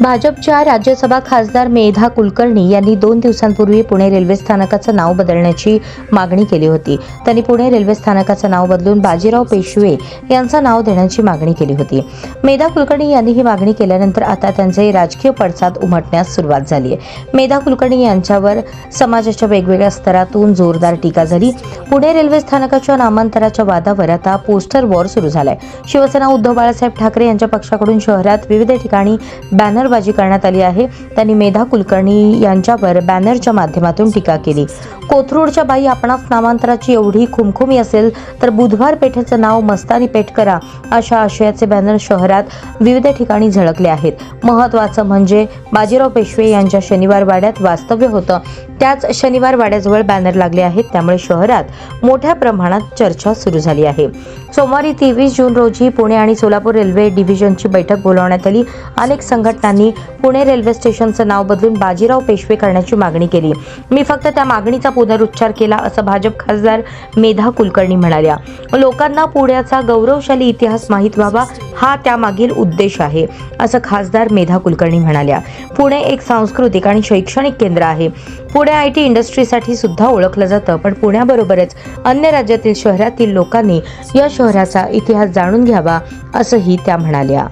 भाजपच्या राज्यसभा खासदार मेधा कुलकर्णी यांनी दोन दिवसांपूर्वी पुणे रेल्वे स्थानकाचं नाव बदलण्याची मागणी केली होती. त्यांनी पुणे रेल्वे स्थानकाचं नाव बदलून बाजीराव पेशवे यांचं नाव देण्याची मागणी केली होती. मेधा कुलकर्णी यांनी ही मागणी केल्यानंतर आता त्यांचे राजकीय पडसाद उमटण्यास सुरुवात झाली आहे मेधा कुलकर्णी यांच्यावर समाजाच्या वेगवेगळ्या स्तरातून जोरदार टीका झाली. पुणे रेल्वे स्थानकाच्या नामांतराच्या वादावर आता पोस्टर वॉर सुरू झालाय. शिवसेना उद्धव बाळासाहेब ठाकरे यांच्या पक्षाकडून शहरात विविध ठिकाणी बॅनर बॅनरबाजी करण्यात आली आहे. त्यांनी मेधा कुलकर्णी यांच्यावर बॅनरच्या माध्यमातून टीका केली. कोथरूडच्या बाई आपणास नामांतराची एवढी खुमखुमी असेल तर बुधवार पेठेचं नाव मस्तानी पेठ करा अशा आशयाचे बॅनर शहरात विविध ठिकाणी झळकले आहेत. महत्त्वाचं म्हणजे बाजीराव पेशवे यांच्या शनिवार वाड्यात वास्तव्य होतं. त्याच शनिवार वाड्याजवळ बॅनर लागले आहेत. त्यामुळे शहरात मोठ्या प्रमाणात चर्चा सुरू झाली आहे. सोमवारी तेवीस जून रोजी पुणे आणि सोलापूर रेल्वे डिव्हिजनची बैठक बोलावण्यात आली. अनेक संघटनांनी पुणे रेल्वे स्टेशनचं नाव बदलून बाजीराव पेशवे करण्याची मागणी केली. मी फक्त त्या मागणीचा पुनरुच्चार केला असं भाजप खासदार मेधा कुलकर्णी म्हणाल्या. लोकांना पुण्याचा गौरवशाली इतिहास माहीत व्हावा हा त्यामागील उद्देश आहे असं खासदार मेधा कुलकर्णी म्हणाल्या. पुणे एक सांस्कृतिक आणि शैक्षणिक केंद्र आहे. पुणे आय टी इंडस्ट्रीसाठी सुद्धा ओळखलं जातं पण पुण्याबरोबरच अन्य राज्यातील शहरातील लोकांनी या शहराचा इतिहास जाणून घ्यावा असंही त्या म्हणाल्या.